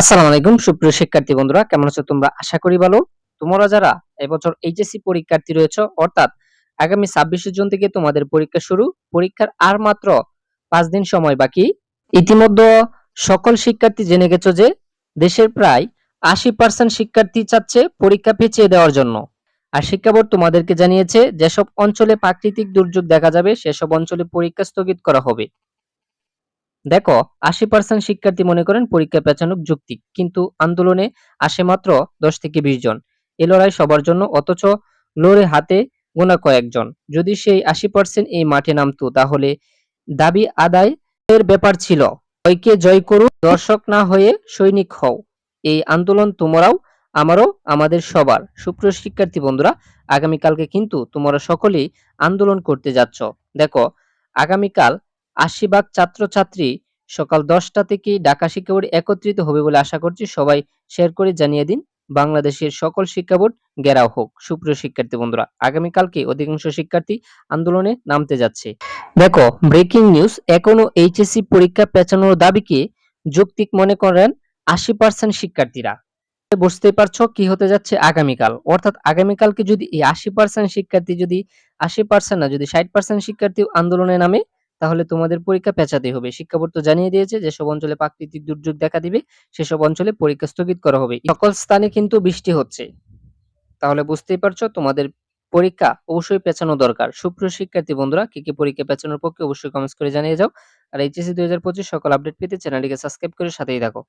আসসালামু আলাইকুম, সুপ্রিয় শিক্ষার্থী বন্ধুরা, কেমন আছো তোমরা? আশা করি ভালো। তোমরা যারা এবছর এইচএসসি পরীক্ষার্থী রয়েছে, অর্থাৎ আগামী ছাব্বিশে জুন থেকে তোমাদের পরীক্ষা শুরু, পরীক্ষার আর মাত্র পাঁচ দিন সময় বাকি। ইতিমধ্যে সকল শিক্ষার্থী জেনে গেছো যে দেশের প্রায় আশি পার্সেন্ট শিক্ষার্থী চাচ্ছে পরীক্ষা পেছিয়ে দেওয়ার জন্য। আর শিক্ষা বোর্ড তোমাদেরকে জানিয়েছে, যেসব অঞ্চলে প্রাকৃতিক দুর্যোগ দেখা যাবে, সেসব অঞ্চলে পরীক্ষা স্থগিত করা হবে। দেখো, আশি পার্সেন্ট শিক্ষার্থী মনে করেন পরীক্ষা পেছানোর যুক্তি, কিন্তু আন্দোলনে আসে মাত্র দশ থেকে বিশ জন। এ লড়াই সবার জন্য, অথচ লড়ে হাতে গোনা কয়েকজন। যদি সেই আশি পার্সেন্ট এই মাঠে নামতো, তাহলে দাবি আদায় এর ব্যাপার ছিল। জয়কে জয় করু দর্শক না হয়ে সৈনিক হও। এই আন্দোলন তোমরাও, আমারও, আমাদের সবার। সুপ্রিয় শিক্ষার্থী বন্ধুরা, আগামীকালকে কিন্তু তোমরা সকলেই আন্দোলন করতে যাচ্ছ। দেখো, আগামীকাল আশি ভাগ ছাত্রছাত্রী সকাল দশটা থেকে ঢাকা শিক্ষা বোর্ড একত্রিত হবে বলে আশা করছি। সবাই শেয়ার করে জানিয়ে দিন। বাংলাদেশের সকল শিক্ষা বোর্ড ঘেরাও হোক। সুপ্রিয় শিক্ষার্থী বন্ধুরা, আগামীকালকে অধিকাংশ শিক্ষার্থী আন্দোলনে নামতে যাচ্ছে। দেখো ব্রেকিং নিউজ এখনও এইচএসসি পরীক্ষা পেছানোর দাবিকে যৌক্তিক মনে করেন আশি পার্সেন্ট শিক্ষার্থীরা। বুঝতেই পারছ কি হতে যাচ্ছে আগামীকাল। অর্থাৎ আগামীকালকে যদি এই আশি পার্সেন্ট শিক্ষার্থী যদি আশি পার্সেন্ট না, যদি ষাট পার্সেন্ট শিক্ষার্থী আন্দোলনে নামে তাহলে তোমাদের পরীক্ষা পেঁচাতে হবে। শিক্ষা বোর্ড তো জানিয়ে দিয়েছে যেসব অঞ্চলে প্রাকৃতিক দুর্যোগ দেখা দিবে, সেসব অঞ্চলে পরীক্ষা স্থগিত করা হবে। সকল স্থানে কিন্তু বৃষ্টি হচ্ছে। তাহলে বুঝতেই পারছ, তোমাদের পরীক্ষা অবশ্যই পেছানো দরকার। সুপ্রিয় শিক্ষার্থী বন্ধুরা, কি কি পরীক্ষা পেছানোর পক্ষে অবশ্যই কমেন্টস করে জানিয়ে যাও। আর এইচএসসি দুই হাজার পঁচিশ সকল আপডেট পেতে চ্যানেলটিকে সাবস্ক্রাইব করে সাথেই থাকো।